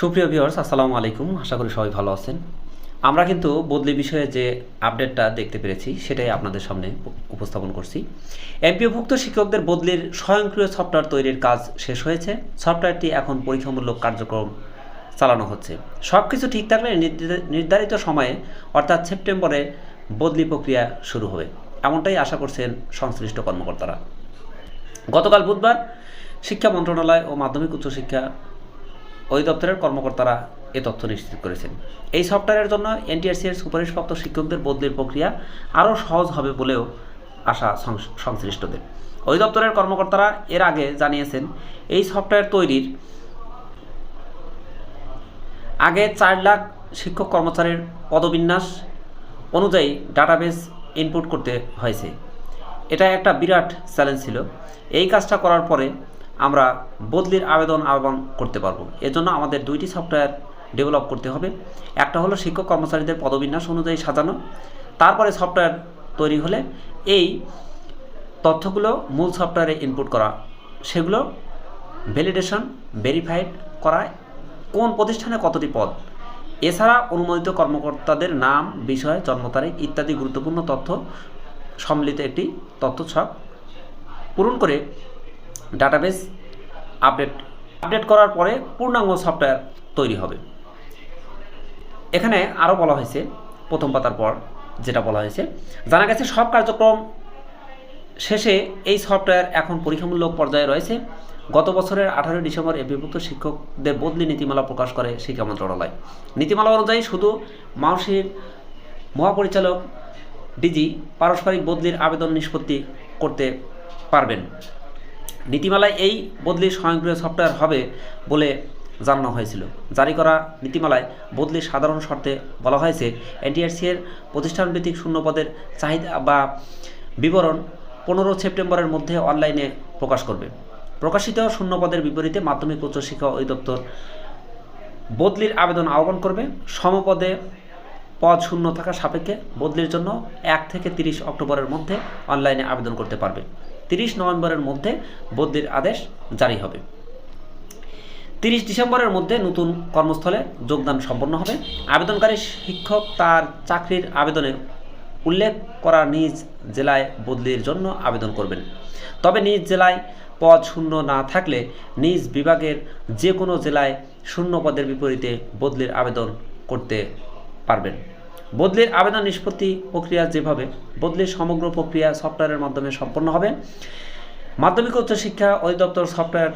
সুপ্রিয় ভিউয়ার্স আসসালামু আলাইকুম। আশা করি সবাই ভালো আছেন। আমরা কিন্তু বদলি বিষয়ে যে আপডেটটা দেখতে পেরেছি, সেটাই আপনাদের সামনে উপস্থাপন করছি। এমপিওভুক্ত শিক্ষকদের বদলির স্বয়ংক্রিয় সফটওয়্যার তৈরির কাজ শেষ হয়েছে। সফটওয়্যারটি এখন পরীক্ষামূলক কার্যক্রম চালানো হচ্ছে। সব কিছু ঠিক থাকলে নির্ধারিত সময়ে, অর্থাৎ সেপ্টেম্বরে, বদলি প্রক্রিয়া শুরু হবে। এমনটাই আশা করছেন সংশ্লিষ্ট কর্মকর্তারা। গতকাল বুধবার শিক্ষা মন্ত্রণালয় ও মাধ্যমিক উচ্চশিক্ষা অধিদপ্তরের কর্মকর্তারা এ তথ্য নিশ্চিত করেছেন। এই সফটওয়্যারের জন্য এনটিআরসি এর সুপারিশপ্রাপ্ত শিক্ষকদের বদলির প্রক্রিয়া আরও সহজ হবে বলেও আশা সংশ্লিষ্টদের। অধিদপ্তরের কর্মকর্তারা এর আগে জানিয়েছেন, এই সফটওয়্যার তৈরির আগে চার লাখ শিক্ষক কর্মচারীর পদবিন্যাস অনুযায়ী ডাটাবেস ইনপুট করতে হয়েছে। এটা একটা বিরাট চ্যালেঞ্জ ছিল। এই কাজটা করার পরে আমরা বদলির আবেদন আহ্বান করতে পারব। এজন্য আমাদের দুইটি সফটওয়্যার ডেভেলপ করতে হবে। একটা হলো শিক্ষক কর্মচারীদের পদবিন্যাস অনুযায়ী সাজানো। তারপরে সফটওয়্যার তৈরি হলে এই তথ্যগুলো মূল সফটওয়্যারে ইনপুট করা। সেগুলো ভ্যালিডেশন ভেরিফাইড করা। কোন প্রতিষ্ঠানে কতটি পদ? এছাড়া অনুমোদিত কর্মকর্তাদের নাম, বিষয়, জন্ম তারিখ ইত্যাদি গুরুত্বপূর্ণ তথ্য সম্মিলিত একটি তথ্য ছক পূরণ করে ডাটাবেস আপডেট আপডেট করার পরে পূর্ণাঙ্গ সফটওয়্যার তৈরি হবে। এখানে আরও বলা হয়েছে, প্রথম পাতার পর যেটা বলা হয়েছে, জানা গেছে সব কার্যক্রম শেষে এই সফটওয়্যার এখন পরীক্ষামূলক পর্যায়ে রয়েছে। গত বছরের আঠারোই ডিসেম্বর এবিভুক্ত শিক্ষকদের বদলি নীতিমালা প্রকাশ করে শিক্ষা মন্ত্রণালয়। নীতিমালা অনুযায়ী শুধু মাউসির মহাপরিচালক ডিজি পারস্পরিক বদলির আবেদন নিষ্পত্তি করতে পারবেন। নীতিমালায় এই বদলির স্বয়ংক্রিয় সফটওয়্যার হবে বলে জানানো হয়েছিল। জারি করা নীতিমালায় বদলির সাধারণ শর্তে বলা হয়েছে, এনটিআরসি এর প্রতিষ্ঠানভিত্তিক শূন্যপদের চাহিদা বা বিবরণ পনেরো সেপ্টেম্বরের মধ্যে অনলাইনে প্রকাশ করবে। প্রকাশিত শূন্যপদের বিপরীতে মাধ্যমিক, উচ্চশিক্ষা অধিদপ্তর বদলির আবেদন আহ্বান করবে। সমপদে পদ শূন্য থাকা সাপেক্ষে বদলির জন্য এক থেকে তিরিশ অক্টোবরের মধ্যে অনলাইনে আবেদন করতে পারবে। তিরিশ নভেম্বরের মধ্যে বদলির আদেশ জারি হবে। তিরিশ ডিসেম্বরের মধ্যে নতুন কর্মস্থলে যোগদান সম্পন্ন হবে। আবেদনকারী শিক্ষক তার চাকরির আবেদনে উল্লেখ করা নিজ জেলায় বদলির জন্য আবেদন করবেন। তবে নিজ জেলায় পদ শূন্য না থাকলে নিজ বিভাগের যে কোনো জেলায় শূন্য পদের বিপরীতে বদলির আবেদন করতে পারবেন। বদলির আবেদন নিষ্পত্তি প্রক্রিয়া যেভাবে, বদলির সমগ্র প্রক্রিয়া সফটওয়্যারের মাধ্যমে সম্পন্ন হবে। মাধ্যমিক উচ্চশিক্ষা অধিদপ্তর সফটওয়্যার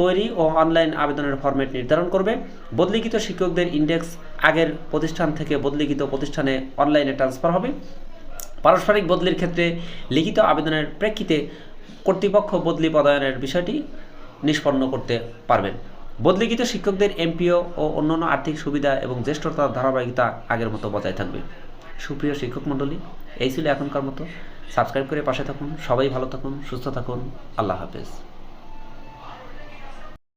তৈরি ও অনলাইন আবেদনের ফরম্যাট নির্ধারণ করবে। বদলিখিত শিক্ষকদের ইন্ডেক্স আগের প্রতিষ্ঠান থেকে বদলিখিত প্রতিষ্ঠানে অনলাইনে ট্রান্সফার হবে। পারস্পরিক বদলির ক্ষেত্রে লিখিত আবেদনের প্রেক্ষিতে কর্তৃপক্ষ বদলি পদায়নের বিষয়টি নিষ্পন্ন করতে পারবেন। বদলিখিত শিক্ষকদের এমপিও ও অন্যান্য আর্থিক সুবিধা এবং জ্যেষ্ঠতার ধারাবাহিকতা আগের মতো বজায় থাকবে। সুপ্রিয় শিক্ষক মণ্ডলী, এই ছিল এখনকার মতো। সাবস্ক্রাইব করে পাশে থাকুন। সবাই ভালো থাকুন, সুস্থ থাকুন। আল্লাহ হাফেজ।